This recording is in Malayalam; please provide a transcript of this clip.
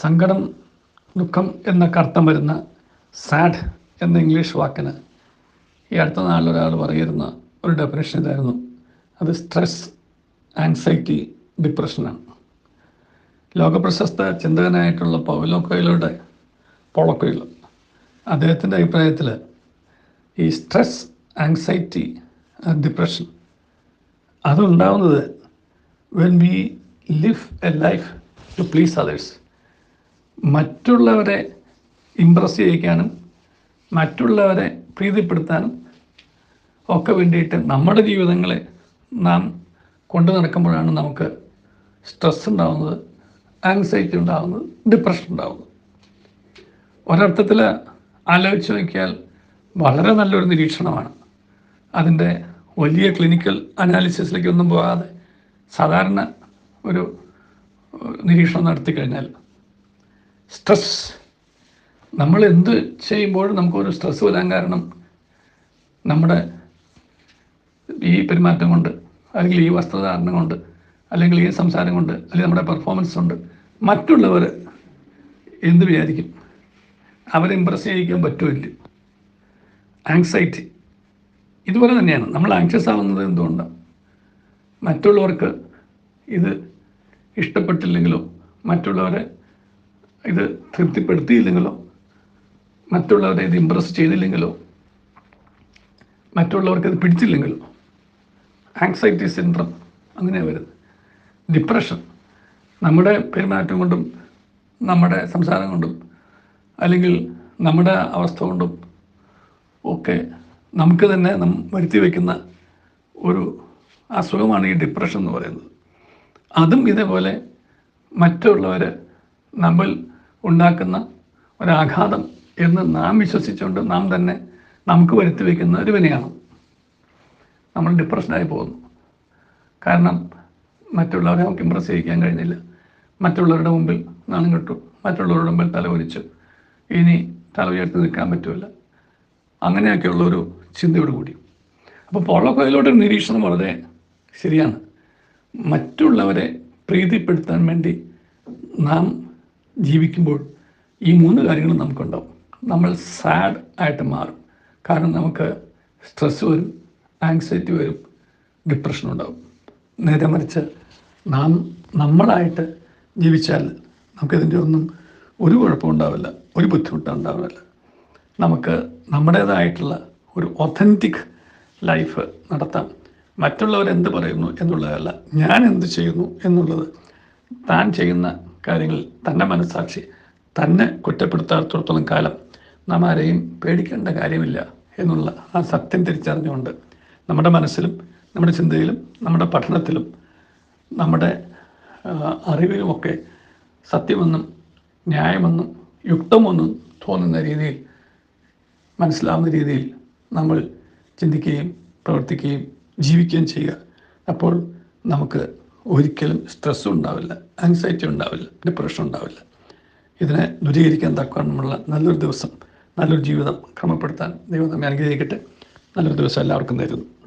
സങ്കടം ദുഃഖം എന്നൊക്കെ അർത്ഥം വരുന്ന സാഡ് എന്ന ഇംഗ്ലീഷ് വാക്കിന് ഈ അടുത്ത നാളിൽ ഒരാൾ പറയുന്ന ഒരു ഡെഫിനേഷൻ ഇതായിരുന്നു. അത് സ്ട്രെസ് ആൻസൈറ്റി ഡിപ്രഷനാണ് ലോകപ്രശസ്ത ചിന്തകനായിട്ടുള്ള പൗലോ കൊയിലോയുടെ അദ്ദേഹത്തിന്റെ അഭിപ്രായത്തിൽ ഈ stress anxiety depression അതുണ്ടാവുന്നത് when we live a life to please others മറ്റുള്ളവരെ ഇമ്പ്രസ് ചെയ്യിക്കാനും മറ്റുള്ളവരെ പ്രീതിപ്പെടുത്താനും ഒക്കെ വേണ്ടിയിട്ട് നമ്മുടെ ജീവിതങ്ങളെ നാം കൊണ്ടു നടക്കുമ്പോഴാണ് നമുക്ക് സ്ട്രെസ് ഉണ്ടാകുന്നത് ആങ്സൈറ്റി ഉണ്ടാകുന്നത് ഡിപ്രഷൻ ഉണ്ടാകുന്നത് ഒരർത്ഥത്തിൽ ആലോചിച്ച് നോക്കിയാൽ വളരെ നല്ലൊരു നിരീക്ഷണമാണ്. അതിന്റെ വലിയ ക്ലിനിക്കൽ അനാലിസിസിലേക്കൊന്നും പോകാതെ സാധാരണ ഒരു നിരീക്ഷണം നടത്തി കഴിഞ്ഞാൽ സ്ട്രെസ്. നമ്മൾ എന്ത് ചെയ്യുമ്പോഴും നമുക്കൊരു സ്ട്രെസ് വരാൻ കാരണം നമ്മുടെ ഈ പെരുമാറ്റം കൊണ്ട് അല്ലെങ്കിൽ ഈ വസ്ത്രധാരണം കൊണ്ട് അല്ലെങ്കിൽ ഈ സംസാരം കൊണ്ട് അല്ലെങ്കിൽ നമ്മുടെ പെർഫോമൻസ് കൊണ്ട് മറ്റുള്ളവർ എന്ത് വിചാരിക്കും? അവരെ ഇമ്പ്രസ് ചെയ്യിക്കാൻ പറ്റുമില്ല ആങ്സൈറ്റി ഇതുപോലെ തന്നെയാണ്. നമ്മൾ ആങ്ഷ്യസ് ആവുന്നത് എന്തുകൊണ്ടാണ് മറ്റുള്ളവർക്ക് ഇത് ഇഷ്ടപ്പെട്ടില്ലെങ്കിലോ മറ്റുള്ളവരെ ഇത് തൃപ്തിപ്പെടുത്തിയില്ലെങ്കിലോ മറ്റുള്ളവരെ ഇത് ഇമ്പ്രസ് ചെയ്തില്ലെങ്കിലോ മറ്റുള്ളവർക്ക് ഇത് പിടിച്ചില്ലെങ്കിലോ ആങ്സൈറ്റി സിൻഡ്രം അങ്ങനെയാണ് വരുന്നത്. ഡിപ്രഷൻ നമ്മുടെ പെരുമാറ്റം കൊണ്ടും നമ്മുടെ സംസാരം കൊണ്ടും അല്ലെങ്കിൽ നമ്മുടെ അവസ്ഥ കൊണ്ടും ഒക്കെ നമുക്ക് തന്നെ നം വരുത്തി വയ്ക്കുന്ന ഒരു അസുഖമാണ് ഈ ഡിപ്രഷൻ എന്ന് പറയുന്നത്. അതും ഇതേപോലെ മറ്റുള്ളവർ നമ്മൾ ഉണ്ടാക്കുന്ന ഒരാഘാതം എന്ന് നാം വിശ്വസിച്ചുകൊണ്ട് നാം തന്നെ നമുക്ക് വരുത്തി വയ്ക്കുന്ന ഒരു വിനയാണ്. നമ്മൾ ഡിപ്രഷനായി പോകുന്നു. കാരണം മറ്റുള്ളവരെ നമുക്ക് ഇമ്പ്രസ് ചെയ്യിക്കാൻ കഴിഞ്ഞില്ല. മറ്റുള്ളവരുടെ മുമ്പിൽ നാണം കിട്ടു. മറ്റുള്ളവരുടെ മുമ്പിൽ തല ഒലിച്ചു ഇനി തല ഉയർത്തി നിൽക്കാൻ പറ്റുമല്ല അങ്ങനെയൊക്കെയുള്ള ഒരു ചിന്തയോട് കൂടി. അപ്പോൾ പോളോ നിരീക്ഷണം വളരെ ശരിയാണ്. മറ്റുള്ളവരെ പ്രീതിപ്പെടുത്താൻ വേണ്ടി നാം ജീവിക്കുമ്പോൾ ഈ മൂന്ന് കാര്യങ്ങളും നമുക്കുണ്ടാവും. നമ്മൾ സാഡ് ആയിട്ട് മാറും. കാരണം നമുക്ക് സ്ട്രെസ് വരും ആങ്സൈറ്റി വരും ഡിപ്രഷൻ ഉണ്ടാവും. നേരെ മറിച്ച് നാം നമ്മളായിട്ട് ജീവിച്ചാൽ നമുക്കിതിന്റെ ഒന്നും ഒരു കുഴപ്പമുണ്ടാവില്ല ഒരു ബുദ്ധിമുട്ടും ഉണ്ടാവില്ല. നമുക്ക് നമ്മുടേതായിട്ടുള്ള ഒരു ഒത്തന്റിക് ലൈഫ് നടത്താം. മറ്റുള്ളവരെന്ത് പറയുന്നു എന്നുള്ളതല്ല ഞാൻ എന്ത് ചെയ്യുന്നു എന്നുള്ളത്. താൻ ചെയ്യുന്ന കാര്യങ്ങൾ തന്നെ മനസ്സാക്ഷി തന്നെ കുറ്റപ്പെടുത്താത്തിടത്തോളം കാലം നാം ആരെയും പേടിക്കേണ്ട കാര്യമില്ല എന്നുള്ള ആ സത്യം തിരിച്ചറിഞ്ഞുകൊണ്ട് നമ്മുടെ മനസ്സിലും നമ്മുടെ ചിന്തയിലും നമ്മുടെ പഠനത്തിലും നമ്മുടെ അറിവിലുമൊക്കെ സത്യമെന്നും ന്യായമെന്നും യുക്തമെന്നും തോന്നുന്ന രീതിയിൽ മനസ്സിലാവുന്ന രീതിയിൽ നമ്മൾ ചിന്തിക്കുകയും പ്രവർത്തിക്കുകയും ജീവിക്കുകയും ചെയ്യുക. അപ്പോൾ നമുക്ക് ഒരിക്കലും സ്ട്രെസ്സും ഉണ്ടാവില്ല ആങ്സൈറ്റി ഉണ്ടാവില്ല ഡിപ്രഷൻ ഉണ്ടാവില്ല. ഇതിനെ ദൂരീകരിക്കാൻ തക്കവണ്ണമുള്ള നല്ലൊരു ദിവസം നല്ലൊരു ജീവിതം ക്രമപ്പെടുത്താൻ ദൈവം നമ്മെ അനുഗ്രഹിക്കട്ടെ. നല്ലൊരു ദിവസം എല്ലാവർക്കും തരുന്നു.